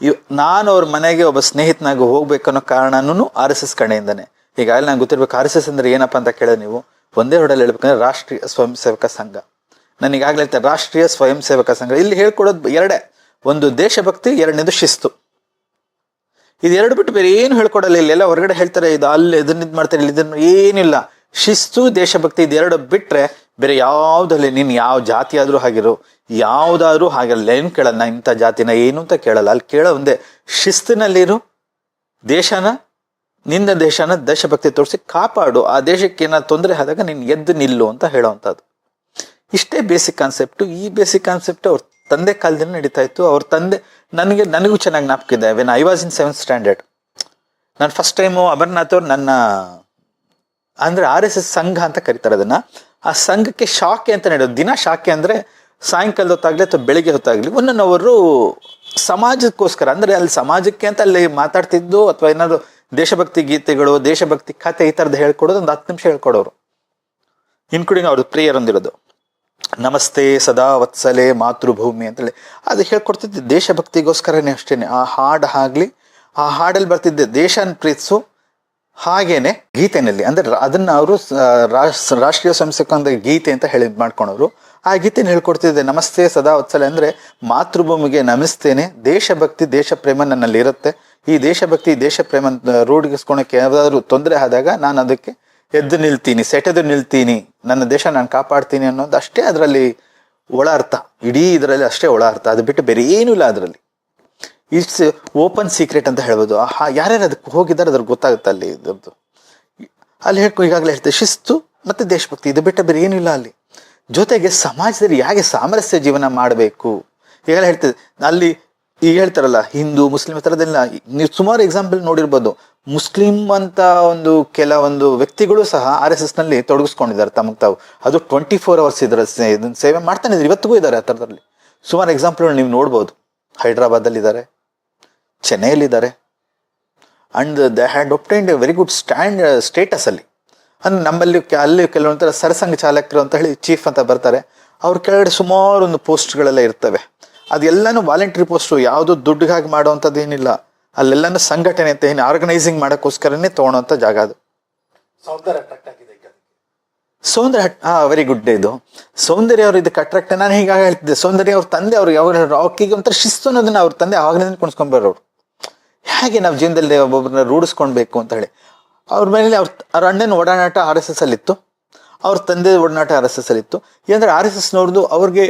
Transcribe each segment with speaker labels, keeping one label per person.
Speaker 1: ಇವ್ ನಾನು ಅವ್ರ ಮನೆಗೆ ಒಬ್ಬ ಸ್ನೇಹಿತನಾಗಿ ಹೋಗ್ಬೇಕನ್ನೋ ಕಾರಣನೂ ಆರ್ ಎಸ್ ಎಸ್ ಈಗ ಈಗಾಗಲೇ ನಂಗೆ ಗೊತ್ತಿರ್ಬೇಕು ಆರ್ ಎಸ್ ಎಸ್ ಅಂದ್ರೆ ಏನಪ್ಪ ಅಂತ ಕೇಳಿದ್ರೆ ನೀವು ಒಂದೇ ಹೊಡೆಯಲ್ಲಿ ಹೇಳ್ಬೇಕಂದ್ರೆ ರಾಷ್ಟ್ರೀಯ ಸ್ವಯಂ ಸೇವಕ ಸಂಘ. ನಾನು ಈಗಾಗಲೇ ಹೇಳ್ತೇನೆ ರಾಷ್ಟ್ರೀಯ ಸ್ವಯಂ ಸೇವಕ ಸಂಘ. ಇಲ್ಲಿ ಹೇಳ್ಕೊಡೋದು ಎರಡೇ. ಒಂದು ದೇಶಭಕ್ತಿ, ಎರಡನೇದು ಶಿಸ್ತು. ಇದೆರಡು ಬಿಟ್ಟು ಬೇರೆ ಏನು ಹೇಳ್ಕೊಡಲ್ಲ ಇಲ್ಲೆಲ್ಲ ಹೊರಗಡೆ ಹೇಳ್ತಾರೆ, ಇದು ಅಲ್ಲಿ ಇದನ್ನ ಇದು ಮಾಡ್ತಾರೆ, ಇಲ್ಲಿ ಇದನ್ನು ಏನಿಲ್ಲ. ಶಿಸ್ತು, ದೇಶಭಕ್ತಿ ಇದೆರಡು ಬಿಟ್ರೆ ಬೇರೆ ಯಾವ್ದಲ್ಲಿ ನೀನು ಯಾವ ಜಾತಿ ಆದ್ರೂ ಹಾಗಿರು ಯಾವ್ದಾದ್ರೂ ಹಾಗೆ ಏನು ಕೇಳಲ್ಲ, ಇಂಥ ಜಾತಿನ ಏನು ಅಂತ ಕೇಳಲ್ಲ. ಅಲ್ಲಿ ಕೇಳೋ ಒಂದೇ ಶಿಸ್ತಿನಲ್ಲಿರು, ದೇಶನ, ನಿನ್ನ ದೇಶನ ದೇಶಭಕ್ತಿ ತೋರಿಸಿ ಕಾಪಾಡು. ಆ ದೇಶಕ್ಕೆ ಏನಾದ್ರು ತೊಂದರೆ ಆದಾಗ ನೀನು ಎದ್ದು ನಿಲ್ಲು ಅಂತ ಹೇಳೋವಂಥದ್ದು ಇಷ್ಟೇ ಬೇಸಿಕ್ ಕಾನ್ಸೆಪ್ಟು ಈ ಬೇಸಿಕ್ ಕಾನ್ಸೆಪ್ಟ್ ಅವ್ರ ತಂದೆ ಕಾಲದಿಂದ ನಡೀತಾ ಇತ್ತು. ಅವ್ರ ತಂದೆ ನನಗೆ, ನನಗೂ ಚೆನ್ನಾಗಿ ನಾಪ್ಕಿದೆ when I was in seventh standard ನಾನು ಫಸ್ಟ್ ಟೈಮು ಅಮರ್ನಾಥ್ ಅವ್ರು ನನ್ನ, ಅಂದ್ರೆ ಆರ್ ಎಸ್ ಎಸ್ ಸಂಘ ಅಂತ ಕರೀತಾರೆ ಅದನ್ನ. ಆ ಸಂಘಕ್ಕೆ ಶಾಖೆ ಅಂತ ನಡೆಯೋದು. ದಿನ ಶಾಖೆ ಅಂದ್ರೆ ಸಾಯಂಕಾಲದ ಹೊತ್ತಾಗಲಿ ಅಥವಾ ಬೆಳಿಗ್ಗೆ ಹೊತ್ತಾಗಲಿ ಒನ್ ಅವರು ಸಮಾಜಕ್ಕೋಸ್ಕರ, ಅಂದರೆ ಅಲ್ಲಿ ಸಮಾಜಕ್ಕೆ ಅಂತ ಅಲ್ಲಿ ಮಾತಾಡ್ತಿದ್ದು ಅಥವಾ ಏನಾದರೂ ದೇಶಭಕ್ತಿ ಗೀತೆಗಳು, ದೇಶಭಕ್ತಿ ಕಥೆ ಈ ಥರದ್ದು ಹೇಳ್ಕೊಡೋದು, ಒಂದು ಹತ್ತು ನಿಮಿಷ ಹೇಳ್ಕೊಡೋರು. ಇನ್ಕ್ಲೂಡಿಂಗ್ ಅವ್ರದ್ದು ಪ್ರೇಯರ್ ಒಂದಿರೋದು ನಮಸ್ತೆ ಸದಾ ವತ್ಸಲೆ ಮಾತೃಭೂಮಿ ಅಂತೇಳಿ. ಅದು ಹೇಳ್ಕೊಡ್ತಿದ್ದೆ, ದೇಶಭಕ್ತಿಗೋಸ್ಕರನೇ ಅಷ್ಟೇನೆ. ಆ ಹಾಡು ಆಗಲಿ ಆ ಹಾಡಲ್ಲಿ ಬರ್ತಿದ್ದೆ, ದೇಶನ ಪ್ರೀತಿಸು ಹಾಗೇನೆ ಗೀತೆನಲ್ಲಿ. ಅಂದರೆ ಅದನ್ನು ಅವರು ರಾಷ್ಟ್ರೀಯ ಸಂಸ್ಥೆ ಗೀತೆ ಅಂತ ಹೇಳಿ ಮಾಡ್ಕೊಂಡವರು ಆ ಗೀತೆನ ಹೇಳ್ಕೊಡ್ತಿದ್ದೆ, ನಮಸ್ತೆ ಸದಾ ವತ್ಸಲೆ ಅಂದ್ರೆ ಮಾತೃಭೂಮಿಗೆ ನಮಿಸ್ತೇನೆ, ದೇಶಭಕ್ತಿ ದೇಶ ಪ್ರೇಮ ನನ್ನಲ್ಲಿ ಇರುತ್ತೆ. ಈ ದೇಶಭಕ್ತಿ ದೇಶ ಪ್ರೇಮ ರೂಢಿಗಿಸ್ಕೊಳಕ್ಕೆ ಯಾವ್ದಾದ್ರು ತೊಂದರೆ ಆದಾಗ ನಾನು ಅದಕ್ಕೆ ಎದ್ದು ನಿಲ್ತೀನಿ, ಸೆಟೆದು ನಿಲ್ತೀನಿ, ನನ್ನ ದೇಶ ನಾನು ಕಾಪಾಡ್ತೀನಿ ಅನ್ನೋದು ಅಷ್ಟೇ ಅದರಲ್ಲಿ ಒಳ ಅರ್ಥ. ಇಡೀ ಇದರಲ್ಲಿ ಅಷ್ಟೇ ಒಳ ಅರ್ಥ. ಅದು ಬಿಟ್ಟು ಬೇರೆ ಏನೂ ಇಲ್ಲ ಅದರಲ್ಲಿ. ಇಟ್ಸ್ ಓಪನ್ ಸೀಕ್ರೆಟ್ ಅಂತ ಹೇಳ್ಬೋದು. ಆಹಾ, ಯಾರ್ಯಾರು ಅದಕ್ಕೆ ಹೋಗಿದ್ದಾರೆ ಅದ್ರ ಗೊತ್ತಾಗುತ್ತೆ ಅಲ್ಲಿ ಇದ್ರದ್ದು. ಅಲ್ಲಿ ಹೇಳ್ಕೊ ಈಗಾಗಲೇ ಹೇಳ್ತೇವೆ ಶಿಸ್ತು ಮತ್ತೆ ದೇಶಭಕ್ತಿ, ಇದು ಬಿಟ್ಟು ಬೇರೆ ಏನೂ ಇಲ್ಲ ಅಲ್ಲಿ. ಜೊತೆಗೆ ಸಮಾಜದಲ್ಲಿ ಹೇಗೆ ಸಾಮರಸ್ಯ ಜೀವನ ಮಾಡಬೇಕು? ಈಗೆಲ್ಲ ಹೇಳ್ತದೆ ಅಲ್ಲಿ ಈಗ ಹೇಳ್ತಾರಲ್ಲ, ಹಿಂದೂ, ಮುಸ್ಲಿಂ ಥರದೆಲ್ಲ ನೀವು ಸುಮಾರು ಎಕ್ಸಾಂಪಲ್ ನೋಡಿರ್ಬೋದು. ಮುಸ್ಲಿಂ ಅಂತ ಒಂದು ಕೆಲವೊಂದು ವ್ಯಕ್ತಿಗಳು ಸಹ ಆರ್ ಎಸ್ ಎಸ್ನಲ್ಲಿ ತೊಡಗಿಸ್ಕೊಂಡಿದ್ದಾರೆ ತಮಗೆ ತಾವು. ಅದು ಟ್ವೆಂಟಿ ಫೋರ್ ಅವರ್ಸ್ ಇದರ ಇದನ್ನ ಸೇವೆ ಮಾಡ್ತಾನೆ ಇದ್ದಾರೆ, ಇವತ್ತಿಗೂ ಇದ್ದಾರೆ ಆ ಥರದಲ್ಲಿ ಸುಮಾರು ಎಕ್ಸಾಂಪಲ್ ನೀವು ನೋಡ್ಬೋದು. ಹೈದ್ರಾಬಾದಲ್ಲಿ ಇದ್ದಾರೆ ಚೆನ್ನೈಯಲ್ಲಿದ್ದಾರೆ and they had obtained a very good stand status ಅಲ್ಲಿ. ಅಂದ್ರೆ ನಮ್ಮಲ್ಲಿ ಅಲ್ಲಿ ಕೆಲವೊಂಥರ ಸರಸಂಘ ಚಾಲಕರು ಅಂತ ಹೇಳಿ ಚೀಫ್ ಅಂತ ಬರ್ತಾರೆ. ಅವ್ರ ಕೆಳಗಡೆ ಸುಮಾರು ಒಂದು ಪೋಸ್ಟ್ಗಳೆಲ್ಲ ಇರ್ತವೆ. ಅದೆಲ್ಲಾನು ವಾಲಂಟ್ರಿ ಪೋಸ್ಟು ಯಾವುದು ದುಡ್ಡಿಗಾಗಿ ಮಾಡುವಂಥದ್ದು ಏನಿಲ್ಲ. ಅಲ್ಲೆಲ್ಲನೂ ಸಂಘಟನೆ ಅಂತ ಏನು ಆರ್ಗನೈಸಿಂಗ್ ಮಾಡೋಕ್ಕೋಸ್ಕರನೇ ತೊಗೊಳೋಂಥ ಜಾಗ ಅದು.
Speaker 2: ಸೌಂದರ್ಯ
Speaker 1: ಹಟ್- ಹಾ ವೆರಿ ಗುಡ್ ಡೇ ಇದು. ಸೌಂದರ್ಯ ಅವರು ಇದಕ್ಕೆ ಅಟ್ರಾಕ್ಟ್ ನಾನು ಹೀಗಾಗಿ ಹೇಳ್ತಿದ್ದೆ. ಸೌಂದರ್ಯ ಅವ್ರ ತಂದೆ ಅವ್ರು ಯಾವಾಗ ರಾಕಿಗೆ ಒಂಥರ ಶಿಸ್ತು ಅನ್ನೋದನ್ನ ಅವ್ರ ತಂದೆ ಆವಾಗಲಿಂದ ಕುಣಿಸ್ಕೊಂಡ್ಬರೋರು ಹೇಗೆ ನಾವು ಜೀವನದಲ್ಲಿ ಒಬ್ಬೊಬ್ಬರನ್ನ ರೂಢಿಸ್ಕೊಳ್ಬೇಕು ಅಂತ ಹೇಳಿ. ಅವ್ರ ಮೇಲೆ ಅವ್ರ ಅವ್ರ ಅಣ್ಣನ ಒಡನಾಟ ಆರ್ ಎಸ್ ಎಸ್ ಅಲ್ಲಿ ಇತ್ತು ಅವ್ರ ತಂದೆ ಒಡನಾಟ ಆರ್ ಎಸ್ ಎಸ್ ಅಲ್ಲಿ ಇತ್ತು ಏನಂದ್ರೆ ಆರ್ ಎಸ್ ಎಸ್ನವ್ರದ್ದು ಅವ್ರಿಗೆ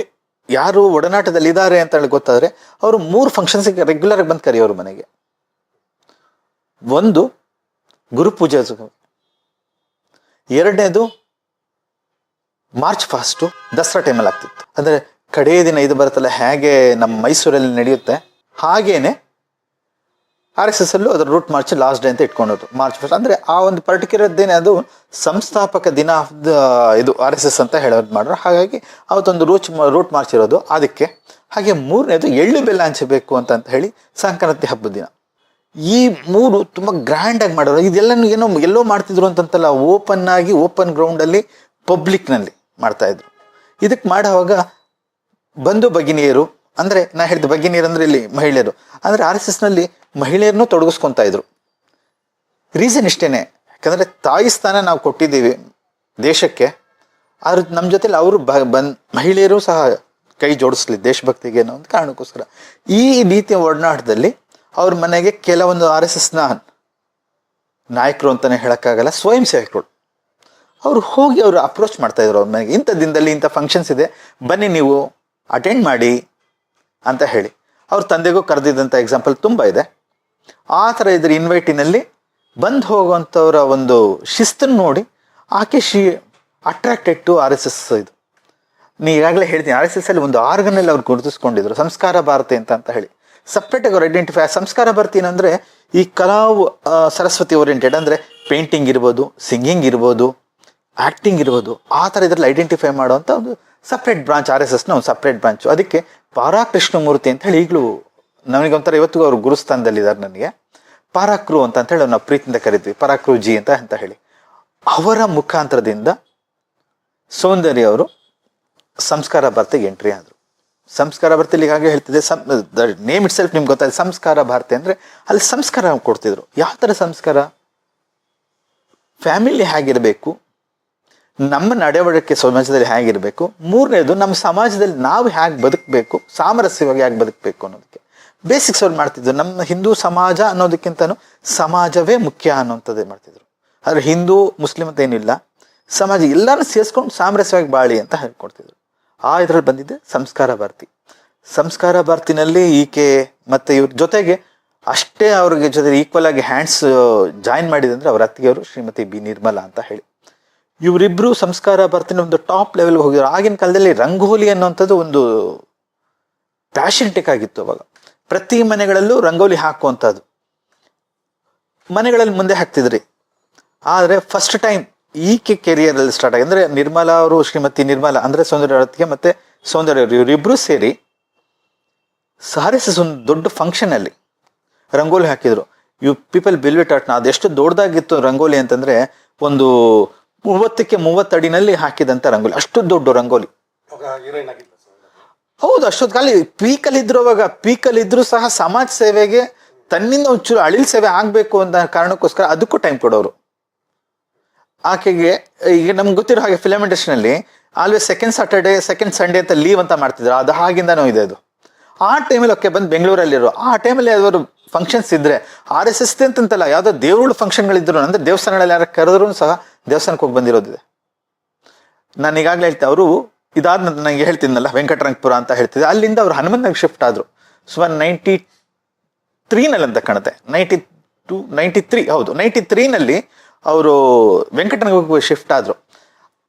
Speaker 1: ಯಾರು ಒಡನಾಟದಲ್ಲಿ ಇದ್ದಾರೆ ಅಂತ ಹೇಳಿ ಗೊತ್ತಾದ್ರೆ ಅವರು ಮೂರು ಫಂಕ್ಷನ್ಸಿಗೆ ರೆಗ್ಯುಲರ್ ಆಗಿ ಬಂದು ಕರೆಯೋರು ಮನೆಗೆ. ಒಂದು ಗುರುಪೂಜೆ ಎರಡನೇದು ಮಾರ್ಚ್ ಫಾಸ್ಟು ದಸರಾ ಟೈಮಲ್ಲಿ ಆಗ್ತಿತ್ತು. ಅಂದ್ರೆ ಕಡೇ ದಿನ ಇದು ಬರುತ್ತಲ್ಲ, ಹೇಗೆ ನಮ್ಮ ಮೈಸೂರಲ್ಲಿ ನಡೆಯುತ್ತೆ? ಹಾಗೇನೆ ಆರ್ ಎಸ್ ಎಸ್ ಅಲ್ಲೂ ಅದ್ರ ರೂಟ್ ಮಾರ್ಚ್ ಲಾಸ್ಟ್ ಡೇ ಅಂತ ಇಟ್ಕೊಂಡೋದು ಮಾರ್ಚ್ ಫಸ್ಟ್ ಅಂದ್ರೆ ಆ ಒಂದು ಪರ್ಟಿಕ್ಯುಲರ್ ದಿನ ಅದು ಸಂಸ್ಥಾಪಕ ದಿನ ಆಫ್ ದ ಇದು ಆರ್ ಎಸ್ ಎಸ್ ಅಂತ ಹೇಳೋದು ಮಾಡ್ರು. ಹಾಗಾಗಿ ಅವತ್ತೊಂದು ರೂಚ್ ರೂಟ್ ಮಾರ್ಚ್ ಇರೋದು ಅದಕ್ಕೆ. ಹಾಗೆ ಮೂರನೇದು ಎಳ್ಳು ಬೆಲ್ಲ ಹಂಚಬೇಕು ಅಂತ ಅಂತ ಹೇಳಿ ಸಂಕ್ರಾಂತಿ ಹಬ್ಬದ ದಿನ. ಈ ಮೂರು ತುಂಬ ಗ್ರ್ಯಾಂಡ್ ಆಗಿ ಮಾಡೋರು ಇದೆಲ್ಲನೂ ಏನೋ ಎಲ್ಲೋ ಮಾಡ್ತಿದ್ರು ಅಂತಂತಲ್ಲ ಓಪನ್ ಆಗಿ ಓಪನ್ ಗ್ರೌಂಡ್ ಅಲ್ಲಿ ಪಬ್ಲಿಕ್ನಲ್ಲಿ ಮಾಡ್ತಾ ಇದ್ರು. ಇದಕ್ಕೆ ಮಾಡುವಾಗ ಬಂಧು ಭಗಿನಿಯರು ಅಂದ್ರೆ ನಾ ಹೇಳಿದ ಬಗ್ಗೆ ಅಂದ್ರೆ ಇಲ್ಲಿ ಮಹಿಳೆಯರು. ಅಂದ್ರೆ ಆರ್ ಎಸ್ ಎಸ್ನಲ್ಲಿ ಮಹಿಳೆಯರನ್ನು ತೊಡಗಿಸ್ಕೊಂತ ಇದ್ರು. ರೀಸನ್ ಇಷ್ಟೇನೆ. ಯಾಕಂದ್ರೆ ತಾಯಿ ಸ್ಥಾನ ನಾವು ಕೊಟ್ಟಿದ್ದೀವಿ ದೇಶಕ್ಕೆ. ಆದ್ರೆ ನಮ್ಮ ಜೊತೆಲಿ ಅವರು ಬಂದ್ ಮಹಿಳೆಯರು ಸಹ ಕೈ ಜೋಡಿಸ್ಲಿ ದೇಶಭಕ್ತಿಗೆ ಅನ್ನೋ ಒಂದು ಕಾರಣಕ್ಕೋಸ್ಕರ. ಈ ರೀತಿಯ ಒಡನಾಟದಲ್ಲಿ ಅವ್ರ ಮನೆಗೆ ಕೆಲವೊಂದು ಆರ್ ಎಸ್ ಎಸ್ನ ನಾಯಕರು ಅಂತಾನೆ ಹೇಳೋಕ್ಕಾಗಲ್ಲ ಸ್ವಯಂ ಸೇವಕರು ಅವ್ರು ಹೋಗಿ ಅವರು ಅಪ್ರೋಚ್ ಮಾಡ್ತಾ ಇದ್ರು ಅವ್ರ ಮನೆಗೆ. ಇಂಥ ದಿನದಲ್ಲಿ ಇಂಥ ಫಂಕ್ಷನ್ಸ್ ಇದೆ. ಬನ್ನಿ ನೀವು ಅಟೆಂಡ್ ಮಾಡಿ. ಅಂತ ಹೇಳಿ. ಅವ್ರ ತಂದೆಗೂ ಕರೆದಿದ್ದಂಥ ಎಕ್ಸಾಂಪಲ್ ತುಂಬ ಇದೆ. ಆ ಥರ ಇದ್ರ ಇನ್ವೈಟಿನಲ್ಲಿ ಬಂದು ಹೋಗುವಂಥವ್ರ ಒಂದು ಶಿಸ್ತನ್ನು ನೋಡಿ ಆಕೆ she attracted to R S S ಇದು. ನೀ ಈಗಾಗಲೇ ಹೇಳ್ತೀನಿ ಆರ್ ಎಸ್ ಎಸ್ ಅಲ್ಲಿ ಒಂದು ಆರ್ಗನಲ್ಲಿ ಅವ್ರು ಗುರುತಿಸ್ಕೊಂಡಿದ್ರು, ಸಂಸ್ಕಾರ ಭಾರತಿ ಅಂತ ಅಂತ ಹೇಳಿ. ಸಪ್ರೇಟಾಗಿ ಅವ್ರು ಐಡೆಂಟಿಫೈ ಸಂಸ್ಕಾರ ಭಾರತಿ ಏನಂದರೆ ಈ ಕಲಾ ಸರಸ್ವತಿ ಓರಿಯೆಂಟೆಡ್ ಅಂದರೆ ಪೇಂಟಿಂಗ್ ಇರ್ಬೋದು ಸಿಂಗಿಂಗ್ ಇರ್ಬೋದು ಆ್ಯಕ್ಟಿಂಗ್ ಇರ್ಬೋದು, ಆ ಥರ ಇದ್ರಲ್ಲಿ ಐಡೆಂಟಿಫೈ ಮಾಡುವಂಥ ಒಂದು ಸಪ್ರೇಟ್ ಬ್ರಾಂಚ್ ಆರ್ ಎಸ್ ಎಸ್ನ ಒಂದು ಸಪ್ರೇಟ್ ಬ್ರಾಂಚು ಅದಕ್ಕೆ ಪಾರಾಕೃಷ್ಣಮೂರ್ತಿ ಅಂತ ಹೇಳಿ ಈಗಲೂ ನನಗೊಂಥರ ಇವತ್ತಿಗೂ ಅವರು ಗುರುಸ್ಥಾನದಲ್ಲಿದ್ದಾರೆ ನನಗೆ. ಪಾರಾಕ್ರು ಅಂತ ಅಂತ ಹೇಳಿ ನಾವು ಪ್ರೀತಿಯಿಂದ ಕರಿತೀವಿ. ಪರಾಕ್ರು ಜಿ ಅಂತ ಅಂತ ಹೇಳಿ. ಅವರ ಮುಖಾಂತರದಿಂದ ಸೌಂದರ್ಯ ಅವರು ಸಂಸ್ಕಾರ ಭಾರತಿಗೆ ಎಂಟ್ರಿ ಆದರು. ಸಂಸ್ಕಾರ ಭಾರತಿಯಲ್ಲಿ ಹಾಗೆ ಹೇಳ್ತಿದ್ದೆ ಸಂ, ದ ನೇಮ್ ಇಟ್ ಸೆಲ್ಫ್ ನಿಮ್ಗೆ ಗೊತ್ತಾಯ್ತು. ಸಂಸ್ಕಾರ ಭಾರತಿ ಅಂದರೆ ಅಲ್ಲಿ ಸಂಸ್ಕಾರ ಕೊಡ್ತಿದ್ರು. ಯಾವ ಥರ ಸಂಸ್ಕಾರ? ಫ್ಯಾಮಿಲಿ ಹೇಗಿರಬೇಕು? ನಮ್ಮ ನಡವಳಿಕೆ ಸಮಾಜದಲ್ಲಿ ಹೇಗಿರಬೇಕು? ಮೂರನೇದು, ನಮ್ಮ ಸಮಾಜದಲ್ಲಿ ನಾವು ಹೇಗೆ ಬದುಕಬೇಕು? ಸಾಮರಸ್ಯವಾಗಿ ಹೇಗೆ ಬದುಕಬೇಕು ಅನ್ನೋದಕ್ಕೆ. ಬೇಸಿಕ್ಸ್ ಅವ್ರು ಮಾಡ್ತಿದ್ರು. ನಮ್ಮ ಹಿಂದೂ ಸಮಾಜ ಅನ್ನೋದಕ್ಕಿಂತನೂ ಸಮಾಜವೇ ಮುಖ್ಯ ಅನ್ನೋಂಥದ್ದೇ ಮಾಡ್ತಿದ್ರು. ಆದರೆ ಹಿಂದೂ, ಮುಸ್ಲಿಂ ಅಂತ ಏನಿಲ್ಲ. ಸಮಾಜ ಎಲ್ಲಾನು ಸೇರಿಸ್ಕೊಂಡು ಸಾಮರಸ್ಯವಾಗಿ ಬಾಳಿ ಅಂತ ಹೇಳ್ಕೊಡ್ತಿದ್ರು. ಆ ಇದ್ರಲ್ಲಿ ಬಂದಿದ್ದೆ ಸಂಸ್ಕಾರ ಭಾರತಿ. ಸಂಸ್ಕಾರ ಭಾರತಿನಲ್ಲಿ ಈಕೆ ಮತ್ತೆ ಇವ್ರ ಜೊತೆಗೆ ಅಷ್ಟೇ ಅವ್ರಿಗೆ ಜೊತೆ ಈಕ್ವಲ್ ಆಗಿ ಹ್ಯಾಂಡ್ಸ್ ಜಾಯಿನ್ ಮಾಡಿದಂದ್ರೆ ಅವ್ರ ಅತ್ತಿಗೆಯವರು ಶ್ರೀಮತಿ ಬಿ ನಿರ್ಮಲಾ ಅಂತ ಹೇಳಿ. ಇವರಿಬ್ರು ಸಂಸ್ಕಾರ ಬರ್ತೀನಿ ಒಂದು ಟಾಪ್ ಲೆವೆಲ್ಗೆ ಹೋಗಿದ್ರು. ಆಗಿನ ಕಾಲದಲ್ಲಿ ರಂಗೋಲಿ ಅನ್ನುವಂಥದ್ದು ಒಂದು ಪ್ಯಾಷನ್ಟಿಕ್ ಆಗಿತ್ತು ಅವಾಗ. ಪ್ರತಿ ಮನೆಗಳಲ್ಲೂ ರಂಗೋಲಿ ಹಾಕುವಂಥದ್ದು. ಮನೆಗಳಲ್ಲಿ ಮುಂದೆ ಹಾಕ್ತಿದ್ರಿ. ಆದರೆ ಫಸ್ಟ್ ಟೈಮ್ ಈಕೆ ಕೆರಿಯರ್ ಅಲ್ಲಿ ಸ್ಟಾರ್ಟ್ ಆಗಿ, ಅಂದ್ರೆ ನಿರ್ಮಲಾ ಅವರು, ಶ್ರೀಮತಿ ನಿರ್ಮಲಾ, ಅಂದ್ರೆ ಸೌಂದರ್ಯ ಅವರತ್ತಿಗೆ ಮತ್ತೆ ಸೌಂದರ್ಯ ಅವರು ಇವರಿಬ್ರು ಸೇರಿ ಸಹರಿಸ ಒಂದು ದೊಡ್ಡ ಫಂಕ್ಷನ್ ಅಲ್ಲಿ ರಂಗೋಲಿ ಹಾಕಿದ್ರು. ಯು ಪೀಪಲ್ ಬಿಲ್ವಿಟ್ ಆರ್ಟ್ನ ಅಟ್ ಅದೆಷ್ಟು ದೊಡ್ಡದಾಗಿತ್ತು ರಂಗೋಲಿ ಅಂತಂದ್ರೆ ಒಂದು ಮೂವತ್ತಕ್ಕೆ ಮೂವತ್ತು ಅಡಿನಲ್ಲಿ ಹಾಕಿದಂತ ರಂಗೋಲಿ. ಅಷ್ಟು ದೊಡ್ಡ ರಂಗೋಲಿ. ಹೌದು ಅಷ್ಟೊತ್ತು ಖಾಲಿ ಪೀಕಲ್ಲಿ ಇದ್ರು ಅವಾಗ. ಪೀಕಲ್ಲಿ ಇದ್ರು ಸಹ ಸಮಾಜ ಸೇವೆಗೆ ತನ್ನಿಂದ ಒಂಚೂರು ಅಳಿಲ್ ಸೇವೆ ಆಗ್ಬೇಕು ಅಂತ ಕಾರಣಕ್ಕೋಸ್ಕರ ಅದಕ್ಕೂ ಟೈಮ್ ಕೊಡೋರು. ಆಕೆಗೆ ಈಗ ನಮ್ಗೆ ಗೊತ್ತಿರೋ ಹಾಗೆ ಫಿಲಮ್ ಅಲ್ಲಿ always second Saturday second Sunday ಅಂತ ಲೀವ್ ಅಂತ ಮಾಡ್ತಿದ್ರು. ಅದು ಹಾಗಿಂದನೂ ಇದೆ ಅದು. ಆ ಟೈಮಲ್ಲಿ ಓಕೆ ಬಂದು ಬೆಂಗಳೂರಲ್ಲಿರೋ ಆ ಟೈಮಲ್ಲಿ ಯಾವ್ದಾದ್ರು ಫಂಕ್ಷನ್ಸ್ ಇದ್ರೆ ಆರ್ ಎಸ್ ಎಸ್ ಅಂತಲ್ಲ ಯಾವ್ದೋ ದೇವರುಗಳ ಫಂಕ್ಷನ್ಗಳಿದ್ರು ಅಂದ್ರೆ ದೇವಸ್ಥಾನಗಳಲ್ಲಿ ಯಾರು ಕರೆದ್ರು ಸಹ ದೇವಸ್ಥಾನಕ್ಕೆ ಹೋಗಿ ಬಂದಿರೋದಿದೆ. ನಾನು ಈಗಾಗಲೇ ಹೇಳ್ತೆ, ಅವರು ಇದಾದ ನನಗೆ ಹೇಳ್ತಿದ್ನಲ್ಲ ವೆಂಕಟರಂಗಪುರ ಅಂತ ಹೇಳ್ತಿದ್ದೆ. ಅಲ್ಲಿಂದ ಅವರು ಹನುಮಂತನಗೆ ಶಿಫ್ಟ್ ಆದರು. ಸುಮಾರು ನೈಂಟಿ ತ್ರೀನಲ್ಲಿ ಅಂತ ಕಾಣುತ್ತೆ. ನೈಂಟಿ ಟು ನೈಂಟಿ ತ್ರೀ ಹೌದು. ನೈಂಟಿ ತ್ರೀನಲ್ಲಿ ಅವರು ವೆಂಕಟನಗರಕ್ಕೆ ಶಿಫ್ಟ್ ಆದರು.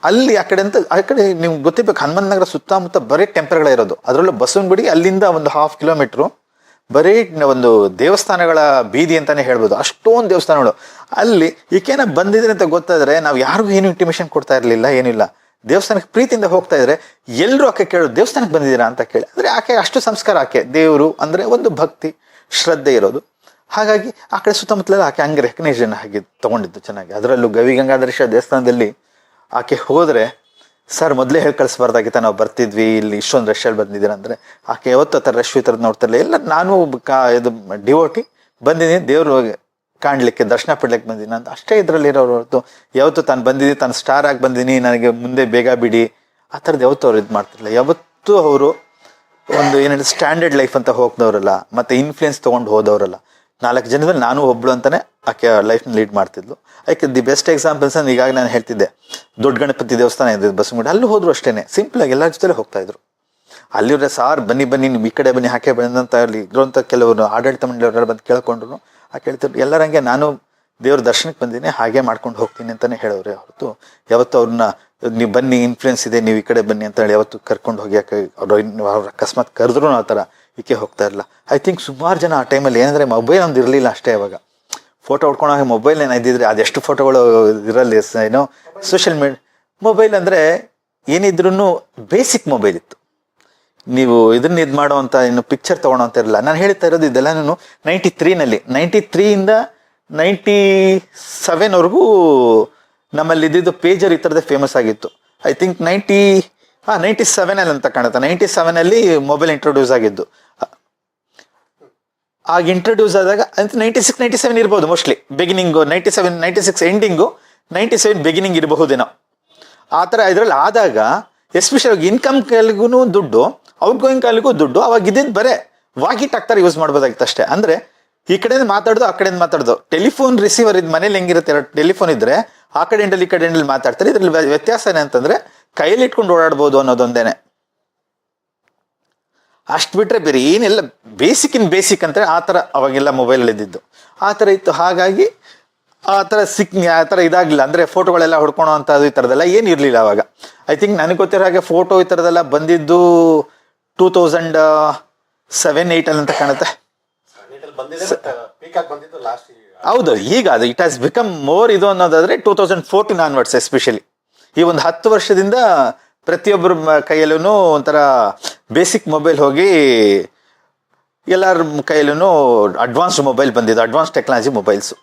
Speaker 1: ಅಲ್ಲಿ ಆ ಕಡೆ ಅಂತ ಆ ಕಡೆ ನಿಮ್ಗೆ ಗೊತ್ತಿರ್ಬೇಕು ಹನುಮಂತ ನಗರ ಸುತ್ತಮುತ್ತ ಬರೀ ಟೆಂಪರ್ಗಳಿರೋದು ಅದರಲ್ಲೂ ಬಸವನಗುಡಿ ಅಲ್ಲಿಂದ ಒಂದು ಹಾಫ್ ಕಿಲೋಮೀಟ್ರು ಬರೀ ಒಂದು ದೇವಸ್ಥಾನಗಳ ಬೀದಿ ಅಂತಾನೆ ಹೇಳ್ಬೋದು. ಅಷ್ಟೊಂದು ದೇವಸ್ಥಾನಗಳು. ಅಲ್ಲಿ ಈಕೇನ ಬಂದಿದ್ರೆ ಅಂತ ಗೊತ್ತಾದ್ರೆ ನಾವು ಯಾರಿಗೂ ಏನು ಇಂಟಿಮೇಷನ್ ಕೊಡ್ತಾ ಇರಲಿಲ್ಲ, ಏನಿಲ್ಲ. ದೇವಸ್ಥಾನಕ್ಕೆ ಪ್ರೀತಿಯಿಂದ ಹೋಗ್ತಾ ಇದ್ರೆ ಎಲ್ಲರೂ ಆಕೆ ಕೇಳೋದು ದೇವಸ್ಥಾನಕ್ಕೆ ಬಂದಿದ್ದೀರಾ? ಅಂತ ಕೇಳಿ. ಅಂದರೆ ಆಕೆ ಅಷ್ಟು ಸಂಸ್ಕಾರ ಆಕೆ, ದೇವರು ಅಂದರೆ ಒಂದು ಭಕ್ತಿ, ಶ್ರದ್ಧೆ ಇರೋದು. ಹಾಗಾಗಿ ಆ ಕಡೆ ಸುತ್ತಮುತ್ತಲೆಲ್ಲ ಆಕೆ ಹಂಗೆ ರೆಕಗ್ನೈಸೇಷನ್ ಆಗಿ ತೊಗೊಂಡಿದ್ದು ಚೆನ್ನಾಗಿ. ಅದರಲ್ಲೂ ಗವಿ ದೇವಸ್ಥಾನದಲ್ಲಿ ಆಕೆ ಹೋದ್ರೆ ಸರ್, ಮೊದಲೇ ಹೇಳಿ ಕಳಿಸ್ಬಾರ್ದಾಗಿತ್ತ ನಾವು ಬರ್ತಿದ್ವಿ, ಇಲ್ಲಿ ಇಷ್ಟೊಂದು ರಶಲ್ಲಿ ಬಂದಿದ್ದೀರ ಅಂದ್ರೆ. ಆಕೆ ಯಾವತ್ತೂ ಥರ ರಶ್ ಈ ಥರದ್ದು ನೋಡ್ತಿರಲಿಲ್ಲ ಎಲ್ಲ ನಾನು ಕಾ, ಇದು ಡಿವೋಟಿ ಬಂದಿದ್ದೀನಿ, ದೇವರು ಕಾಣ್ಲಿಕ್ಕೆ, ದರ್ಶನ ಪಡ್ಲಿಕ್ಕೆ ಬಂದಿದ್ದೀನಿ ಅಂತ. ಅಷ್ಟೇ ಇದರಲ್ಲಿ ಇರೋರು ಹೊರತು ಯಾವತ್ತು ತಾನು ಬಂದಿದ್ದೀನಿ ತಾನು ಸ್ಟಾರ್ ಆಗಿ ಬಂದಿದ್ದೀನಿ, ನನಗೆ ಮುಂದೆ ಬೇಗ ಬಿಡಿ. ಆ ಥರದ್ದು ಯಾವತ್ತೂ ಅವ್ರು ಇದು ಮಾಡ್ತಿರಲಿಲ್ಲ. ಯಾವತ್ತೂ ಅವರು ಒಂದು ಏನಂದ್ರೆ ಸ್ಟ್ಯಾಂಡರ್ಡ್ ಲೈಫ್ ಅಂತ ಹೋಗ್ದವ್ರಲ್ಲ, ಮತ್ತೆ ಇನ್ಫ್ಲುಯೆನ್ಸ್ ತೊಗೊಂಡು ಹೋದವರಲ್ಲ. ನಾಲ್ಕು ಜನದಲ್ಲಿ ನಾನು ಒಬ್ಳು ಅಂತಲೇ ಆಕೆ ಲೈಫ್ನ ಲೀಡ್ ಮಾಡ್ತಿದ್ಲು. ಐಕ್ ದಿ ಬೆಸ್ಟ್ ಎಕ್ಸಾಂಪಲ್ಸ್ ಅಂದ್ರೆ ಈಗಾಗ ನಾನು ಹೇಳ್ತಿದ್ದೆ. ದೊಡ್ಡ ಗಣಪತಿ ದೇವಸ್ಥಾನ ಇದೆ ಬಸವನಗುಡಿ ಅಲ್ಲೂ ಹೋದ್ರು ಅಷ್ಟೇನೆ. ಸಿಂಪಲ್ ಆಗಿ ಎಲ್ಲರ ಇದ್ರು. ಅಲ್ಲಿವ್ರೆ ಸಾರ್ ಬನ್ನಿ ಬನ್ನಿ, ನೀವು ಈ ಕಡೆ ಬನ್ನಿ, ಹಾಕೆ ಬಂದಂತ ಅಲ್ಲಿ ಇರುವಂತ ಕೆಲವರು ಆಡಳಿತ ಮಂಡಳಿಯವರೆಲ್ಲ ಬಂದು ಕೇಳ್ಕೊಂಡ್ರು. ಆ ಕೇಳ್ತಿದ್ರು ಎಲ್ಲರಂಗೆ ನಾನು ದೇವ್ರ ದರ್ಶನಕ್ಕೆ ಬಂದಿನಿ, ಹಾಗೆ ಮಾಡ್ಕೊಂಡು ಹೋಗ್ತೀನಿ ಅಂತಾನೆ ಹೇಳೋರೆ ಹೊರತು. ಯಾವತ್ತು ಅವ್ರನ್ನ, ನೀವು ಬನ್ನಿ ಇನ್ಫ್ಲುಯೆನ್ಸ್ ಇದೆ, ನೀವು ಈ ಕಡೆ ಬನ್ನಿ ಅಂತ ಹೇಳಿ ಯಾವತ್ತು ಕರ್ಕೊಂಡು ಹೋಗಿ ಯಾಕೆ ಅವ್ರು ಅಕಸ್ಮಾತ್ ಕರೆದ್ರು ಆ ಥರ. ಈಕೆ ಹೋಗ್ತಾ ಇರಲಿಲ್ಲ ಐ ಥಿಂಕ್ ಸುಮಾರು ಜನ ಆ ಟೈಮಲ್ಲಿ ಏನಂದರೆ ಮೊಬೈಲ್ ಒಂದು ಇರಲಿಲ್ಲ ಅಷ್ಟೇ ಇವಾಗ ಫೋಟೋ ಹೊಡ್ಕೊಂಡಾಗ ಮೊಬೈಲ್ ಏನು ಇದ್ದಿದ್ರೆ ಅದೆಷ್ಟು ಫೋಟೋಗಳು ಇರಲಿ ಏನೋ ಸೋಷಿಯಲ್ ಮೀಡಿಯಾ ಮೊಬೈಲ್ ಅಂದರೆ ಏನಿದ್ರೂ ಬೇಸಿಕ್ ಮೊಬೈಲ್ ಇತ್ತು. ನೀವು ಇದನ್ನ ಇದು ಮಾಡುವಂಥ ಇನ್ನು ಪಿಕ್ಚರ್ ತಗೊಳೋಂತ ಇರಲಿಲ್ಲ. ನಾನು ಹೇಳ್ತಾ ಇರೋದು ಇದೆಲ್ಲ ನಾನು ನೈಂಟಿ ತ್ರೀನಲ್ಲಿ ನೈಂಟಿ ತ್ರೀಯಿಂದ ನೈಂಟಿ ಸೆವೆನ್ವರೆಗೂ ನಮ್ಮಲ್ಲಿ ಇದ್ದಿದ್ದು ಪೇಜರ್ ಈ ಥರದ್ದೇ ಫೇಮಸ್ ಆಗಿತ್ತು. ಐ ಥಿಂಕ್ ನೈಂಟಿ ಹಾಂ ನೈಂಟಿ ಸೆವೆನಲ್ಲಿ ಅಂತ ಕಾಣುತ್ತೆ. ನೈಂಟಿ ಸೆವೆನಲ್ಲಿ ಮೊಬೈಲ್ ಇಂಟ್ರೊಡ್ಯೂಸ್ ಆಗಿದ್ದು. ಆಗ ಇಂಟ್ರೊಡ್ಯೂಸ್ ಆದಾಗ ಅಂತ ನೈಂಟಿ ಸಿಕ್ಸ್ ನೈಂಟಿ ಸೆವೆನ್ ಇರ್ಬೋದು mostly beginning ninety seven ninety six ending ninety seven beginning ಇರಬಹುದೇನೋ. ಆ ಥರ ಇದರಲ್ಲಿ ಆದಾಗ ಎಸ್ಪೆಷಲಿ ಇನ್ಕಮ್ ಕಾಲಿಗೂ ದುಡ್ಡು ಔಟ್ ಗೋಯಿಂಗ್ ಕಾಲಿಗೂ ದುಡ್ಡು, ಅವಾಗ ಇದ್ದಿದ್ದು ಬರೇ ವಾಕಿಟ್ ಟಾಕ್ತಾರೆ ಯೂಸ್ ಮಾಡ್ಬೋದಾಗಿತ್ತು ಅಷ್ಟೇ. ಅಂದರೆ ಈ ಕಡೆಯಿಂದ ಮಾತಾಡೋದು, ಆ ಕಡೆಯಿಂದ ಮಾತಾಡೋದು. ಟೆಲಿಫೋನ್ ರಿಸೀವರ್ ಇದು ಮನೇಲಿ ಹೆಂಗಿರುತ್ತೆ ಟೆಲಿಫೋನ್ ಇದ್ರೆ ಆ ಕಡೆಯಿಂದ ಈ ಕಡೆಯಿಂದ ಮಾತಾಡ್ತಾರೆ. ಇದರಲ್ಲಿ ವ್ಯ- ವ್ಯತ್ಯಾಸ ಏನಂತಂದರೆ ಕೈಯಲ್ಲಿ ಇಟ್ಕೊಂಡು ಓಡಾಡ್ಬೋದು ಅನ್ನೋದೊಂದೇನೆ. ಅಷ್ಟು ಬಿಟ್ಟರೆ ಬೇರೆ ಏನೆಲ್ಲ. ಬೇಸಿಕ್ ಇನ್ ಬೇಸಿಕ್ ಅಂತ ಆ ಥರ ಅವಾಗೆಲ್ಲ ಮೊಬೈಲ್ ಇದ್ದಿದ್ದು. ಆ ಥರ ಇತ್ತು. ಹಾಗಾಗಿ ಆ ಥರ ಸಿಕ್ ಆ ಥರ ಇದಾಗಲಿಲ್ಲ. ಅಂದರೆ ಫೋಟೋಗಳೆಲ್ಲ ಹೊಡ್ಕೊಳೋ ಅಂಥದ್ದು ಈ ಥರದ್ದೆಲ್ಲ ಏನು ಇರಲಿಲ್ಲ ಅವಾಗ. ಐ ಥಿಂಕ್ ನನಗೆ ಗೊತ್ತಿರೋ ಹಾಗೆ ಫೋಟೋ ಈ ಥರದ್ದೆಲ್ಲ ಬಂದಿದ್ದು ಟೂ ತೌಸಂಡ್ ಸೆವೆನ್ ಏಯ್ಟಲ್ಲಿ ಅಂತ ಕಾಣುತ್ತೆ. ಹೌದು ಈಗ ಅದು ಇಟ್ ಹ್ಯಾಸ್ ಬಿಕಮ್ ಮೋರ್ ಇದು ಅನ್ನೋದಾದ್ರೆ two thousand fourteen onwards especially ಈ ಒಂದು ಹತ್ತು ವರ್ಷದಿಂದ ಪ್ರತಿಯೊಬ್ಬರ ಕೈಯಲ್ಲೂ ಒಂಥರ ಬೇಸಿಕ್ ಮೊಬೈಲ್ ಹೋಗಿ ಎಲ್ಲರ ಕೈಯಲ್ಲೂ ಅಡ್ವಾನ್ಸ್ಡ್ ಮೊಬೈಲ್ ಬಂದಿದ್ದು ಅಡ್ವಾನ್ಸ್ ಟೆಕ್ನಾಲಜಿ ಮೊಬೈಲ್ಸು